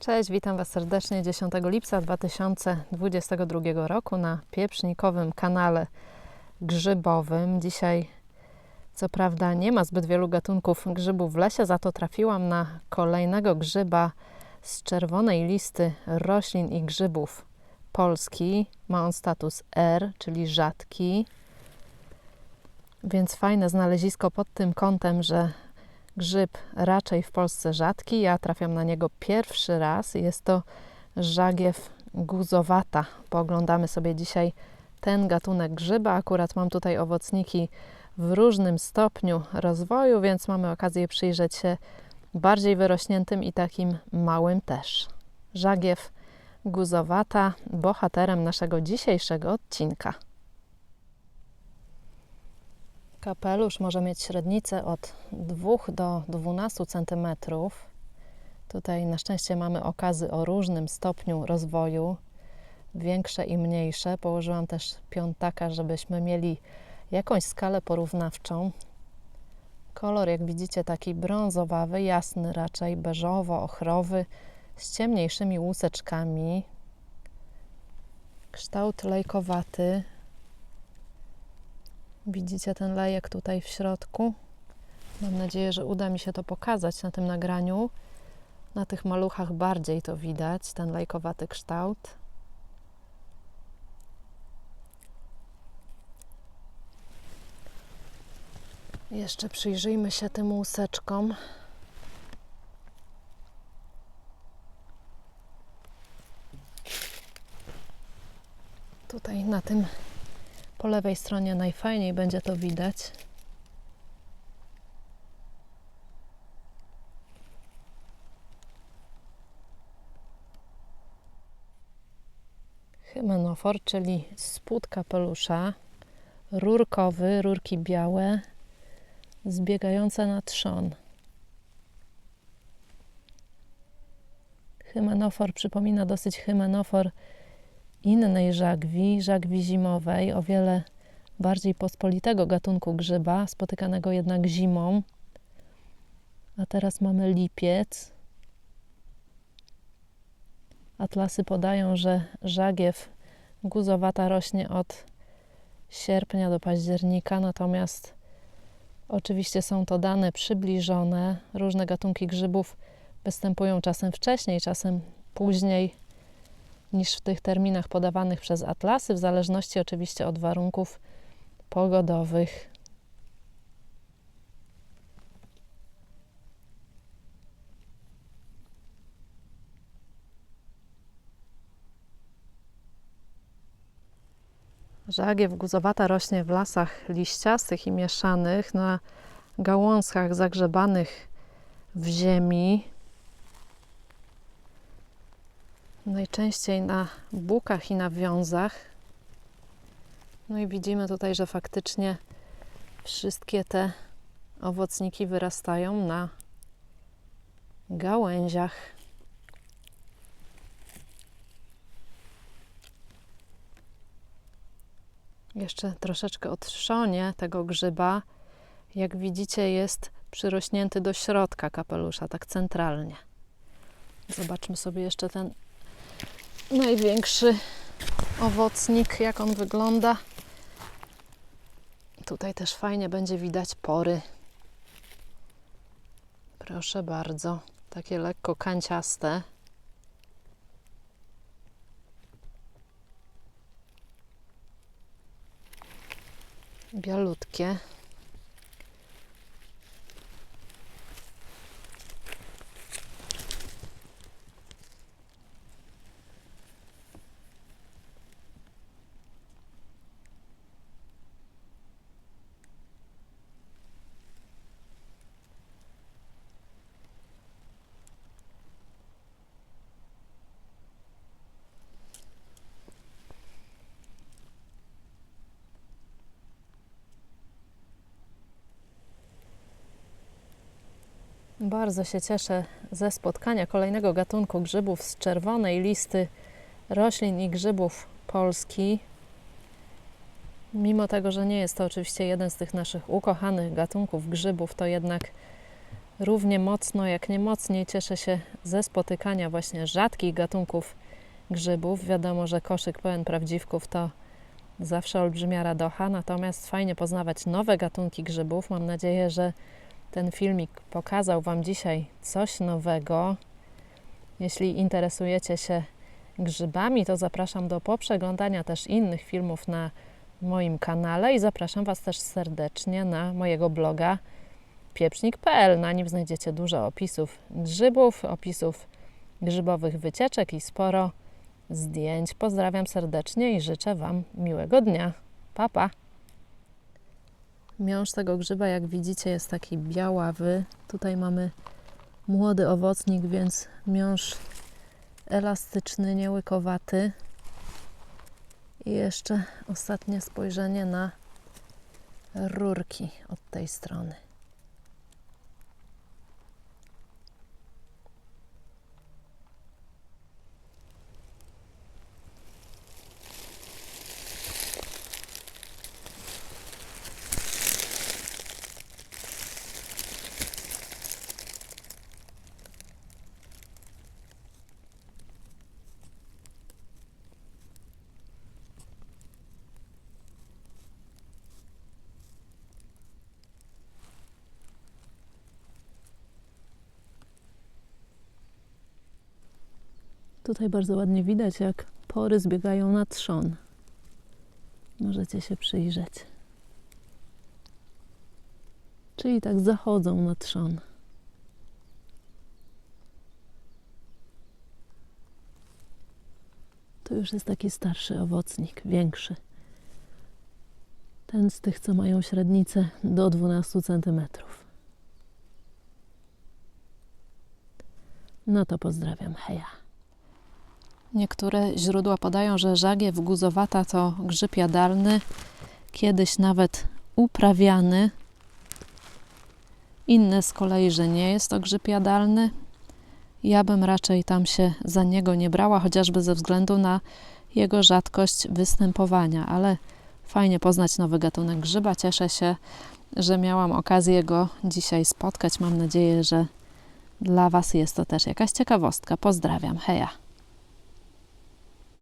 Cześć, witam Was serdecznie 10 lipca 2022 roku na pieprznikowym kanale grzybowym. Dzisiaj, co prawda, nie ma zbyt wielu gatunków grzybów w lesie, za to trafiłam na kolejnego grzyba z czerwonej listy roślin i grzybów Polski. Ma on status R, czyli rzadki, więc fajne znalezisko pod tym kątem, że grzyb raczej w Polsce rzadki. Ja trafiam na niego pierwszy raz. Jest to żagiew guzowata. Pooglądamy sobie dzisiaj ten gatunek grzyba. Akurat mam tutaj owocniki w różnym stopniu rozwoju, więc mamy okazję przyjrzeć się bardziej wyrośniętym i takim małym też. Żagiew guzowata, bohaterem naszego dzisiejszego odcinka. Kapelusz może mieć średnicę od 2 do 12 cm. Tutaj na szczęście mamy okazy o różnym stopniu rozwoju, większe i mniejsze. Położyłam też piątaka, żebyśmy mieli jakąś skalę porównawczą. Kolor, jak widzicie, taki brązowawy, jasny raczej, beżowo-ochrowy, z ciemniejszymi łuseczkami. Kształt lejkowaty, Widzicie ten lejek tutaj w środku? Mam nadzieję, że uda mi się to pokazać na tym nagraniu. Na tych maluchach bardziej to widać, ten lejkowaty kształt. Jeszcze przyjrzyjmy się tym łuseczkom. Tutaj na tym po lewej stronie najfajniej będzie to widać. Hymenofor, czyli spód kapelusza, rurkowy, rurki białe, zbiegające na trzon. Hymenofor przypomina dosyć hymenofor innej żagwi, żagwi zimowej, o wiele bardziej pospolitego gatunku grzyba, spotykanego jednak zimą. A teraz mamy lipiec. Atlasy podają, że żagiew guzowata rośnie od sierpnia do października, natomiast oczywiście są to dane przybliżone. Różne gatunki grzybów występują czasem wcześniej, czasem później niż w tych terminach podawanych przez atlasy, w zależności oczywiście od warunków pogodowych. Żagiew guzowata rośnie w lasach liściastych i mieszanych, na gałązkach zagrzebanych w ziemi, najczęściej na bukach i na wiązach. No i widzimy tutaj, że faktycznie wszystkie te owocniki wyrastają na gałęziach. Jeszcze troszeczkę o trzonie tego grzyba. Jak widzicie, jest przyrośnięty do środka kapelusza, tak centralnie. Zobaczmy sobie jeszcze ten największy owocnik, jak on wygląda. Tutaj też fajnie będzie widać pory. Proszę bardzo, takie lekko kanciaste. Bialutkie. Bardzo się cieszę ze spotkania kolejnego gatunku grzybów z czerwonej listy roślin i grzybów Polski. Mimo tego, że nie jest to oczywiście jeden z tych naszych ukochanych gatunków grzybów, to jednak Równie mocno jak nie mocniej cieszę się ze spotykania właśnie rzadkich gatunków grzybów. Wiadomo, że koszyk pełen prawdziwków to zawsze olbrzymia radocha, natomiast fajnie poznawać nowe gatunki grzybów. Mam nadzieję, że ten filmik pokazał Wam dzisiaj coś nowego. Jeśli interesujecie się grzybami, to zapraszam do poprzeglądania też innych filmów na moim kanale i zapraszam Was też serdecznie na mojego bloga pieprznik.pl. Na nim znajdziecie dużo opisów grzybów, opisów grzybowych wycieczek i sporo zdjęć. Pozdrawiam serdecznie i życzę Wam miłego dnia. Pa, pa! Miąższ tego grzyba, jak widzicie, jest taki białawy. Tutaj mamy młody owocnik, więc miąższ elastyczny, niełykowaty. I jeszcze ostatnie spojrzenie na rurki od tej strony. Tutaj bardzo ładnie widać, jak pory zbiegają na trzon. Możecie się przyjrzeć. Czyli tak zachodzą na trzon. To już jest taki starszy owocnik, większy. Ten z tych, co mają średnicę do 12 cm. No to pozdrawiam, heja. Niektóre źródła podają, że żagiew guzowata to grzyb jadalny, kiedyś nawet uprawiany. Inne z kolei, że nie jest to grzyb jadalny. Ja bym raczej tam się za niego nie brała, chociażby ze względu na jego rzadkość występowania, ale fajnie poznać nowy gatunek grzyba. Cieszę się, że miałam okazję go dzisiaj spotkać. Mam nadzieję, że dla Was jest to też jakaś ciekawostka. Pozdrawiam, heja!